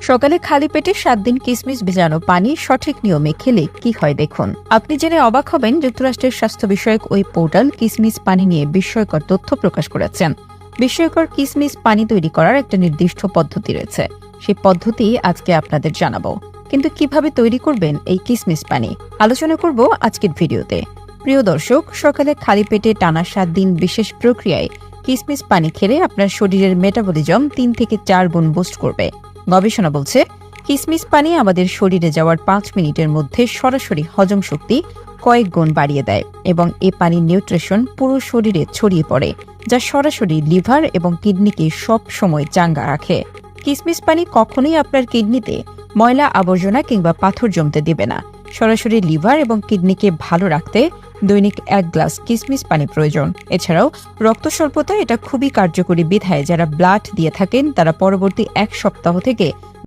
সকালে খালি পেটে সাত দিন কিসমিস ভেজানো পানি সঠিক নিয়মে খেলে কি হয় দেখুন। আপনি জেনে অবাক হবেন যুক্তরাষ্ট্রের স্বাস্থ্য বিষয়ক ওই পোর্টাল কিসমিস পানি নিয়ে বিস্ময়কর তথ্য প্রকাশ করেছেন। বিস্ময়কর কিসমিস পানি তৈরি করার একটা নির্দিষ্ট পদ্ধতি রয়েছে। সেই পদ্ধতি আজকে আপনাদের জানাব। কিন্তু কীভাবে তৈরি করবেন এই কিসমিস পানি? আলোচনা করব আজকের ভিডিওতে। প্রিয় দর্শক, সকালে খালি পেটে টানা সাত দিন বিশেষ প্রক্রিয়ায় কিসমিস পানি খেলে আপনার শরীরের মেটাবলিজম তিন থেকে চার গুণ বুস্ট করবে। গবেষণা বলছে, কিসমিস পানি আমাদের শরীরে যাওয়ার পাঁচ মিনিটের মধ্যে সরাসরি হজম শক্তি কয়েক গুণ বাড়িয়ে দেয় এবং এ পানির নিউট্রিশন পুরো শরীরে ছড়িয়ে পড়ে, যা সরাসরি লিভার এবং কিডনিকে সব সময় চাঙ্গা রাখে। কিসমিস পানি কখনোই আপনার কিডনিতে ময়লা আবর্জনা কিংবা পাথর জমতে দেবে না। সরাসরি লিভার এবং কিডনিকে ভালো রাখতে দৈনিক এক গ্লাস কিসমিস পানি প্রয়োজন। এছাড়াও, রক্ত স্বল্পতা এটা খুবই কার্যকরী বিধায় যারা ব্লাড দিয়ে থাকেন, তারা পরবর্তী এক সপ্তাহ থেকে